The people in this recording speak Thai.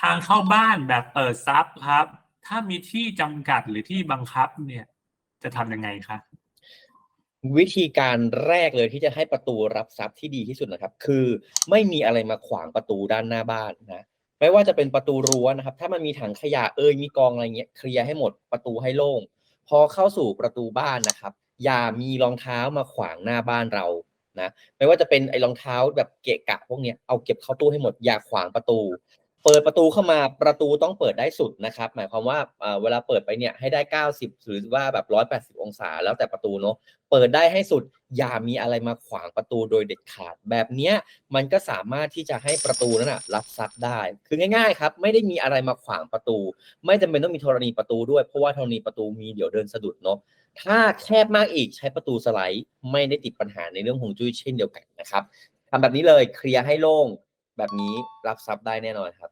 ทางเข้าบ้านแบบเปิดซับครับ ถ้ามีที่จำกัดหรือที่บังคับเนี่ย จะทำยังไงคะวิธีการแรกเลยที่จะให้ประตูรับทรัพย์ที่ดีที่สุดนะครับ คือไม่มีอะไรมาขวางประตูด้านหน้าบ้านนะไม่ว่าจะเป็นประตูรั้วนะครับ ถ้ามันมีถังขยะเอ่ยมีกองอะไรเงี้ยเคลียร์ให้หมดประตูให้โล่ง พอเข้าสู่ประตูบ้านนะครับ อย่ามีรองเท้ามาขวางหน้าบ้านเรานะไม่ว่าจะเป็นไอ้รองเท้าแบบเกะกะพวกเนี้ยเอาเก็บเข้าตู้ให้หมดอย่าขวางประตู เปิดประตูเข้ามาประตูต้องเปิดได้สุดนะครับ หมายความว่าเวลาเปิดไปเนี่ยให้ได้ 90 หรือว่าแบบ 180 องศา แล้วแต่ประตูเนาะเปิดได้ให้สุด อย่ามีอะไรมาขวางประตูโดยเด็ดขาด แบบเนี้ยมันก็สามารถที่จะให้ประตูนั้นนะรับซับได้ คือง่ายๆครับ ไม่ได้มีอะไรมาขวางประตู ไม่จำเป็นต้องมีธรณีประตูด้วยเพราะว่าธรณีประตูมีเดี๋ยวเดินสะดุดเนาะถ้าแคบมากอีกใช้ประตูสไลด์ ไม่ได้ติดปัญหาในเรื่องของจุ้ยเช่นเดียวกันนะครับทำแบบนี้เลยเคลียร์ให้โล่งแบบนี้รับซับได้แน่นอนครับ